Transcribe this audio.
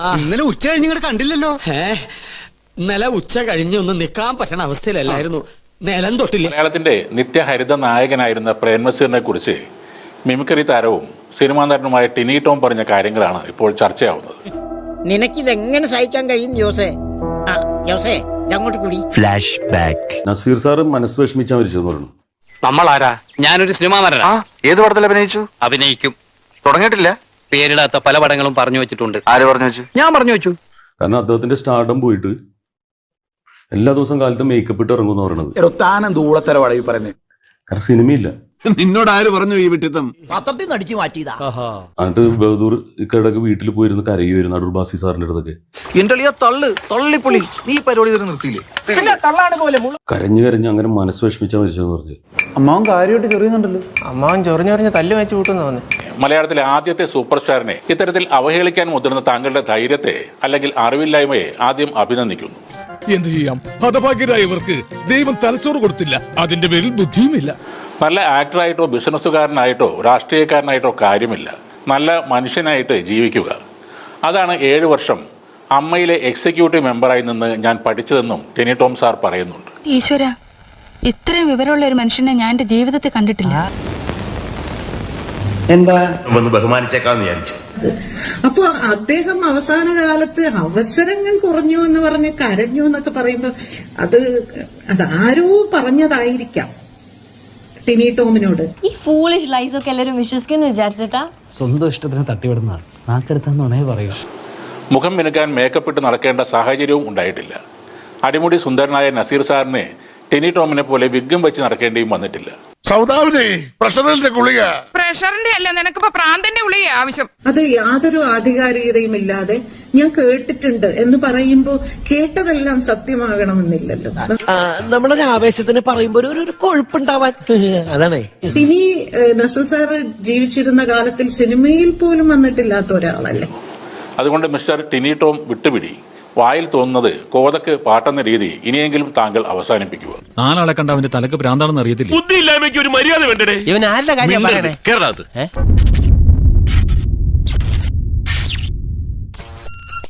ഇന്നലെ ഉച്ച കഴിഞ്ഞ് ഇങ്ങോട്ട് കണ്ടില്ലല്ലോ. ഏ ഇന്നലെ ഉച്ച കഴിഞ്ഞൊന്നും നിക്കാൻ പറ്റണ അവസ്ഥയിലല്ലായിരുന്നു. നിലം തൊട്ടില്ല. മലയാളത്തിന്റെ നിത്യഹരിത നായകനായിരുന്ന പ്രേംനസീറിനെ കുറിച്ച് മിമിക്രി താരവും സിനിമാ നടനുമായ ടിനി ടോം പറഞ്ഞ കാര്യങ്ങളാണ് ഇപ്പോൾ ചർച്ചയാവുന്നത്. നിനക്കിതെങ്ങനെ സഹിക്കാൻ കഴിയും ജോസേ? ആ ജോസേ കൂടി. നസീർ സാറ് മനസ്സ് മരിച്ചെന്ന് പറഞ്ഞു. നമ്മളാരാ? ഞാനൊരു സിനിമാ നടനാ. ഏത് പടത്തിൽ അഭിനയിച്ചു? അഭിനയിക്കും. തുടങ്ങിയിട്ടില്ല? പേരിടാത്ത പല പടങ്ങളും പറഞ്ഞു വെച്ചിട്ടുണ്ട്. ആര് പറഞ്ഞു വെച്ചു? ഞാൻ പറഞ്ഞു വെച്ചു. കാരണം അദ്ദേഹത്തിന്റെ സ്റ്റാർഡം പോയിട്ട് എല്ലാ ദിവസം കാലത്ത് മേക്കപ്പ് ഇട്ട് ഇറങ്ങുമെന്ന് പറയണത്. എടോ താനെന്ത് ഊളത്തരവാടാ ഈ പറയുന്നത് കാരണം സിനിമയില്ല. നിന്നോട് ആര് പറഞ്ഞു ഈ വിട്ടിത്തം? പത്രത്തിൽ നിന്ന് അടിച്ചു മാറ്റിയതാ. എന്നിട്ട് ബഹദൂർ ഇക്കടക്ക് വീട്ടിൽ പോയിരുന്ന് കരയുമായിരുന്നു അടൂർ ബാസി സാറിന്റെ അടുത്തൊക്കെ. എന്റെ തള്ളു തള്ളിപ്പൊളി നീ പരിപാടി നിർത്തിയില്ലേ? കരഞ്ഞു കരഞ്ഞ് അങ്ങനെ മനസ്സ് വിഷമിച്ചാ മരിച്ചെന്ന് പറഞ്ഞു. അമ്മാവൻ കാര്യമായിട്ട് ചെറിയുന്നുണ്ടല്ലോ. അമ്മാവൻ ചൊറിഞ്ഞൊറിഞ്ഞ് തല്ലു വെച്ച് കൂട്ടുന്നു തോന്നുന്നു. മലയാളത്തിലെ ആദ്യത്തെ സൂപ്പർ സ്റ്റാറിനെ ഇത്തരത്തിൽ അവഹേളിക്കാൻ മുതിർന്ന താങ്കളുടെ ധൈര്യത്തെ അല്ലെങ്കിൽ അറിവില്ലായ്മയെ ആദ്യം അഭിനന്ദിക്കുന്നു. എന്ത് ചെയ്യാം? ഹതഭാഗ്യരായവർക്ക് ദൈവം തലച്ചോറ് കൊടുത്തില്ല. അതിന്റെ പേരിൽ ബുദ്ധിയുമില്ല. നല്ല ആക്ടറായിട്ടോ ബിസിനസ്സുകാരനായിട്ടോ രാഷ്ട്രീയക്കാരനായിട്ടോ കാര്യമില്ല. നല്ല മനുഷ്യനായിട്ട് ജീവിക്കുക. അതാണ് ഏഴ് വർഷം അമ്മയിലെ എക്സിക്യൂട്ടീവ് മെമ്പറായി നിന്ന് ഞാൻ പഠിച്ചതെന്നും ടെനി ടോം സാർ പറയുന്നുണ്ട്. ഈശ്വര ഇത്രയും വിവരമുള്ള ഒരു മനുഷ്യനെ ഞാൻ എന്റെ ജീവിതത്തിൽ കണ്ടിട്ടില്ല. എന്താ? ഒന്ന് ബഹുമാനിച്ചേക്കാന്ന് വിചാരിച്ചു. അപ്പൊ അദ്ദേഹം അവസാന കാലത്ത് അവസരങ്ങൾ കുറഞ്ഞു എന്ന് പറഞ്ഞ് കരഞ്ഞു എന്നൊക്കെ പറയുമ്പോ അത് അത് അതാരോ പറഞ്ഞതായിരിക്കാം. ടിനി ടോമിനോട്. ഈ ഫൂളിഷ് ലൈസ് ഒക്കെ എല്ലാരും വിശ്വസിക്കുന്നു വിചാരിച്ചിട്ടാ? സ്വന്തം ഇഷ്ടത്തിന് തട്ടിവിടുന്ന നാക്കെടുത്താന്നുണേ പറയൂ മുഖം മിനുക്കാൻ മേക്കപ്പ് ഇട്ട് നടക്കേണ്ട സാഹചര്യവും ഉണ്ടായിട്ടില്ല. അടിമുടി സുന്ദരനായ നസീർ സാറിനെ ടെനി ടോമിനെ പോലെ വിഗ്ഗം വെച്ച് നടക്കേണ്ടിയും വന്നിട്ടില്ല. സൗദാവിനെ പ്രഷറിന്റെ ഗുളിക. പ്രഷറിന്റെ അല്ല നിനക്കിപ്പോ പ്രാന്തിന്റെ ഉള്ളിൽ ആവശ്യം. അത് യാതൊരു ആധികാരികതയും ഇല്ലാതെ ഞാൻ കേട്ടിട്ടുണ്ട് എന്ന് പറയുമ്പോ കേട്ടതെല്ലാം സത്യമാകണമെന്നില്ലല്ലോ. നമ്മളൊരു ആവേശത്തിന് പറയുമ്പോ ഒരു ഒരു കൊഴുപ്പുണ്ടാവാൻ. അതാണേ. ഇനി നസർ സാറ് ജീവിച്ചിരുന്ന കാലത്തിൽ സിനിമയിൽ പോലും വന്നിട്ടില്ലാത്ത ഒരാളല്ലേ? അതുകൊണ്ട് മിസ്റ്റർ ടിനി ടോം വിട്ടുപിടി. വായിൽ തോന്നുന്നത് കോതക്ക് പാട്ടെന്ന രീതി ഇനിയെങ്കിലും താങ്കൾ അവസാനിപ്പിക്കുക. നാലാളെ കണ്ട അവന്റെ തലക്ക് ഭ്രാന്താണെന്ന് അറിയത്തില്ല? ബുദ്ധിയില്ലായ്മയ്ക്ക് ഒരു മര്യാദ വേണ്ടേ ഇവൻ ആരുടെ കാര്യം പറയണേ? കേരളത്ത്